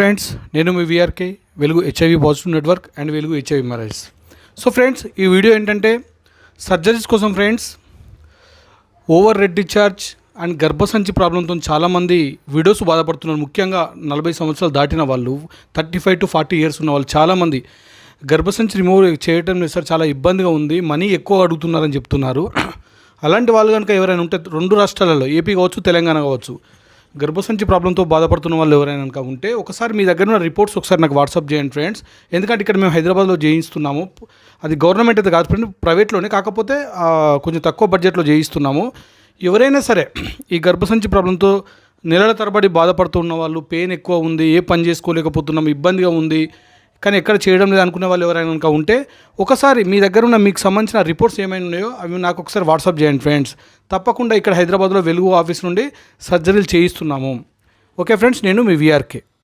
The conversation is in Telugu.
ఫ్రెండ్స్ నేను మీ VRK Velugu HIV positive network and Velugu HIV మరైజ్ so friends ఈ వీడియో ఏంటంటే సర్జరీస్ కోసం friends over red discharge and గర్భసంచి ప్రాబ్లంతో చాలామంది వీడియోస్ బాధపడుతున్నారు. ముఖ్యంగా నలభై సంవత్సరాలు దాటిన వాళ్ళు thirty five to forty years ఉన్న వాళ్ళు చాలామంది గర్భసంచి రిమూవ్ చేయటం సార్ చాలా ఇబ్బందిగా ఉంది మనీ ఎక్కువ అడుగుతున్నారని చెప్తున్నారు. అలాంటి వాళ్ళు కనుక ఎవరైనా ఉంటే రెండు రాష్ట్రాలలో ఏపీ కావచ్చు తెలంగాణ కావచ్చు గర్భసంచి ప్రాబ్లంతో బాధపడుతున్న వాళ్ళు ఎవరైనా కనుక ఉంటే ఒకసారి మీ దగ్గర ఉన్న రిపోర్ట్స్ ఒకసారి నాకు వాట్సాప్ చేయండి ఫ్రెండ్స్ ఎందుకంటే ఇక్కడ మేము హైదరాబాద్లో చేయిస్తున్నాము అది గవర్నమెంట్ అయితే కాదు ఫ్రెండ్ ప్రైవేట్లోనే కాకపోతే కొంచెం తక్కువ బడ్జెట్లో చేయిస్తున్నాము ఎవరైనా సరే ఈ గర్భసంచి ప్రాబ్లంతో నెలల తరబడి బాధపడుతున్న వాళ్ళు పెయిన్ ఎక్కువ ఉంది ఏ పని చేసుకోలేకపోతున్నాం ఇబ్బందిగా ఉంది కానీ ఎక్కడ చేయడం లేదు అనుకునే వాళ్ళు ఎవరైనా కనుక ఉంటే ఒకసారి మీ దగ్గర ఉన్న మీకు సంబంధించిన రిపోర్ట్స్ ఏమైనా ఉన్నాయో అవి నాకు ఒకసారి వాట్సాప్ చేయండి ఫ్రెండ్స్. తప్పకుండా ఇక్కడ హైదరాబాద్లో వెలుగు ఆఫీస్ నుండి సర్జరీలు చేయిస్తున్నాము. ఓకే ఫ్రెండ్స్ నేను మీ విఆర్కే